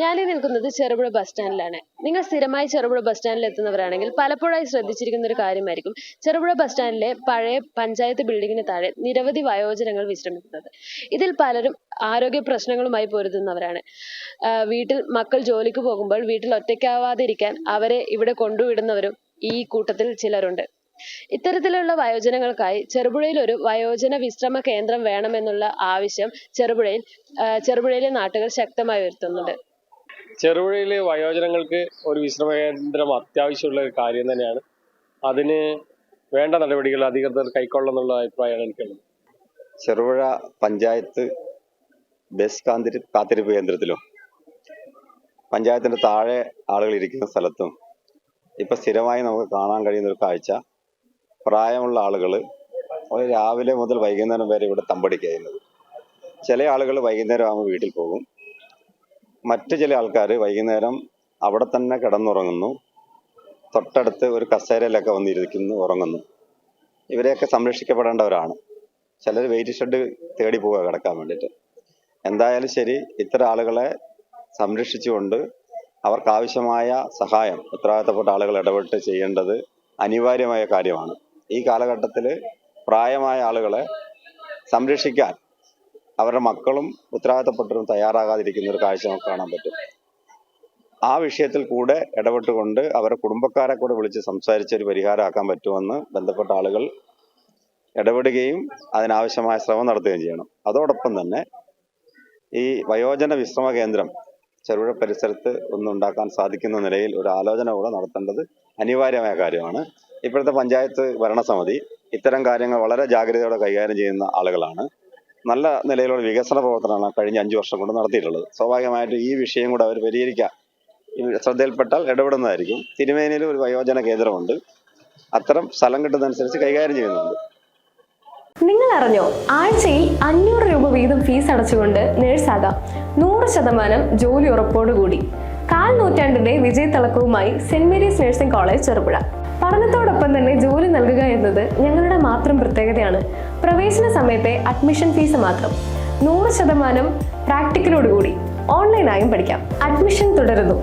ഞാനീ നിൽക്കുന്നത് ചെറുപുഴ ബസ് സ്റ്റാൻഡിലാണ് നിങ്ങൾ സ്ഥിരമായി ചെറുപുഴ ബസ് സ്റ്റാൻഡിൽ എത്തുന്നവരാണെങ്കിൽ പലപ്പോഴായി ശ്രദ്ധിച്ചിരിക്കുന്ന ഒരു കാര്യമായിരിക്കും. ചെറുപുഴ ബസ് സ്റ്റാൻഡിലെ പഴയ പഞ്ചായത്ത് ബിൽഡിങ്ങിന് താഴെ നിരവധി വയോജനങ്ങൾ വിശ്രമിക്കുന്നത്. ഇതിൽ പലരും ആരോഗ്യ പ്രശ്നങ്ങളുമായി പൊരുതുന്നവരാണ്. വീട്ടിൽ മക്കൾ ജോലിക്ക് പോകുമ്പോൾ വീട്ടിൽ ഒറ്റയ്ക്കാവാതിരിക്കാൻ അവരെ ഇവിടെ കൊണ്ടുവിടുന്നവരും ഈ കൂട്ടത്തിൽ ചിലരുണ്ട്. ഇത്തരത്തിലുള്ള വയോജനങ്ങൾക്കായി ചെറുപുഴയിൽ ഒരു വയോജന വിശ്രമ കേന്ദ്രം വേണമെന്നുള്ള ആവശ്യം ചെറുപുഴയിൽ ചെറുപുഴയിലെ നാട്ടുകാർ ശക്തമായി ഉയർത്തുന്നുണ്ട്. ചെറുപുഴയിലെ വയോജനങ്ങൾക്ക് ഒരു വിശ്രമ കേന്ദ്രം അത്യാവശ്യമുള്ള ഒരു കാര്യം തന്നെയാണ്. അതിന് വേണ്ട നടപടികൾ അധികൃതർ കൈക്കൊള്ളണം എന്നുള്ള അഭിപ്രായമാണ് എനിക്കുള്ളത്. ചെറുപുഴ പഞ്ചായത്ത് ബസ് കാന്തിരി കാത്തിരിപ്പ് കേന്ദ്രത്തിലും പഞ്ചായത്തിന്റെ താഴെ ആളുകൾ ഇരിക്കുന്ന സ്ഥലത്തും ഇപ്പൊ സ്ഥിരമായി നമുക്ക് കാണാൻ കഴിയുന്ന ഒരു കാഴ്ച പ്രായമുള്ള ആളുകൾ രാവിലെ മുതൽ വൈകുന്നേരം വരെ ഇവിടെ തമ്പടിക്കുന്നത് ചില ആളുകൾ വൈകുന്നേരം ആകുമ്പോൾ വീട്ടിൽ പോകും. മറ്റു ചില ആൾക്കാർ വൈകുന്നേരം അവിടെ തന്നെ കിടന്നുറങ്ങുന്നു. തൊട്ടടുത്ത് ഒരു കസേരയിലൊക്കെ വന്നിരിക്കുന്നു ഉറങ്ങുന്നു. ഇവരെയൊക്കെ സംരക്ഷിക്കപ്പെടേണ്ടവരാണ്. ചിലർ വെയിറ്റ് ഷെഡ് തേടി പോവുക കിടക്കാൻ വേണ്ടിയിട്ട്. എന്തായാലും ശരി ഇത്ര ആളുകളെ സംരക്ഷിച്ചുകൊണ്ട് അവർക്ക് ആവശ്യമായ സഹായം ഉത്തരവാദിത്തപ്പെട്ട ആളുകൾ ഇടപെട്ട് ചെയ്യേണ്ടത് അനിവാര്യമായ കാര്യമാണ്. ഈ കാലഘട്ടത്തിൽ പ്രായമായ ആളുകളെ സംരക്ഷിക്കാൻ അവരുടെ മക്കളും ഉത്തരവാദിത്തപ്പെട്ടവരും തയ്യാറാകാതിരിക്കുന്ന ഒരു കാഴ്ച നമുക്ക് കാണാൻ പറ്റും. ആ വിഷയത്തിൽ കൂടെ ഇടപെട്ടുകൊണ്ട് അവരുടെ കുടുംബക്കാരെ കൂടെ വിളിച്ച് സംസാരിച്ച് ഒരു പരിഹാരമാക്കാൻ പറ്റുമെന്ന് ബന്ധപ്പെട്ട ആളുകൾ ഇടപെടുകയും അതിനാവശ്യമായ ശ്രമം നടത്തുകയും ചെയ്യണം. അതോടൊപ്പം തന്നെ ഈ വയോജന വിശ്രമ കേന്ദ്രം ചെറുപുഴ പരിസരത്ത് ഒന്നുണ്ടാക്കാൻ സാധിക്കുന്ന നിലയിൽ ഒരു ആലോചന കൂടെ നടത്തേണ്ടത് അനിവാര്യമായ കാര്യമാണ്. ഇപ്പോഴത്തെ പഞ്ചായത്ത് ഭരണസമിതി ഇത്തരം കാര്യങ്ങൾ വളരെ ജാഗ്രതയോടെ കൈകാര്യം ചെയ്യുന്ന ആളുകളാണ്. നല്ല നിലയിലുള്ള വികസന പ്രവർത്തനമാണ് കഴിഞ്ഞ അഞ്ചു വർഷം കൊണ്ട് നടത്തിയിട്ടുള്ളത്. സ്വാഭാവികമായിട്ടും ഈ വിഷയം കൂടെ അവർ പരിഹരിക്കാൻ ശ്രദ്ധയിൽപ്പെട്ടാൽ ഇടപെടുന്നതായിരിക്കും. തിരുമേനിയിൽ ഒരു വയോജന കേന്ദ്രമുണ്ട്. അത്തരം സ്ഥലം കിട്ടുന്നതനുസരിച്ച് കൈകാര്യം ചെയ്യുന്നുണ്ട്. നിങ്ങൾ അറിഞ്ഞോ ആഴ്ചയിൽ അഞ്ഞൂറ് രൂപ വീതം ഫീസ് അടച്ചുകൊണ്ട് നേഴ്സാകാം നൂറ് ശതമാനം ജോലി ഉറപ്പോടുകൂടി. കാൽ നൂറ്റാണ്ടിന്റെ വിജയത്തിളക്കവുമായി Saint Mary's nursing college Cherupuzha. പഠനത്തോടൊപ്പം തന്നെ ജോലി നൽകുക എന്നത് ഞങ്ങളുടെ മാത്രം പ്രത്യേകതയാണ്. പ്രവേശന സമയത്തെ അഡ്മിഷൻ ഫീസ് മാത്രം. നൂറ് ശതമാനം പ്രാക്ടിക്കലോടുകൂടി. ഓൺലൈനായും പഠിക്കാം. അഡ്മിഷൻ തുടരുന്നു.